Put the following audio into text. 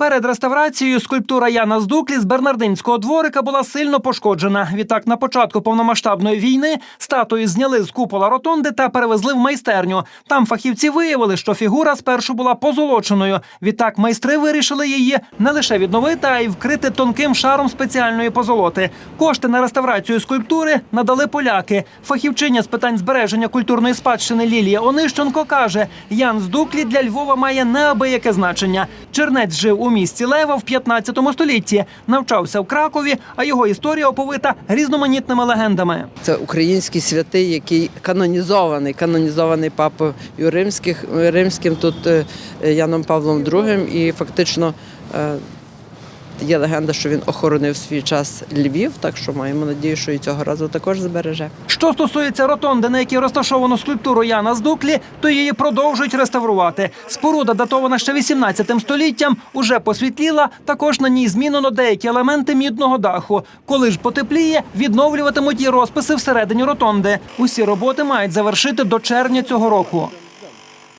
Перед реставрацією скульптура Яна Здуклі з Бернардинського дворика була сильно пошкоджена. Відтак, на початку повномасштабної війни статую зняли з купола ротонди та перевезли в майстерню. Там фахівці виявили, що фігура спершу була позолоченою. Відтак майстри вирішили її не лише відновити, а й вкрити тонким шаром спеціальної позолоти. Кошти на реставрацію скульптури надали поляки. Фахівчиня з питань збереження культурної спадщини Лілія Онищенко каже: Ян Здуклі для Львова має неабияке значення. Чернець жив у місті Лева в 15 столітті, навчався в Кракові, а його історія оповита різноманітними легендами. Це український святий, який канонізований, канонізований папою Римських, римським тут е, Яном Павлом II. І фактично е, є легенда, що він охоронив свій час Львів, так що маємо надію, що і цього разу також збереже. Що стосується ротонди, на якій розташовано скульптуру Яна Здуклі, то її продовжують реставрувати. Споруда, датована ще 18 століттям, уже посвітліла. Також на ній змінено деякі елементи мідного даху. Коли ж потепліє, відновлюватимуть і розписи всередині ротонди. Усі роботи мають завершити до червня цього року.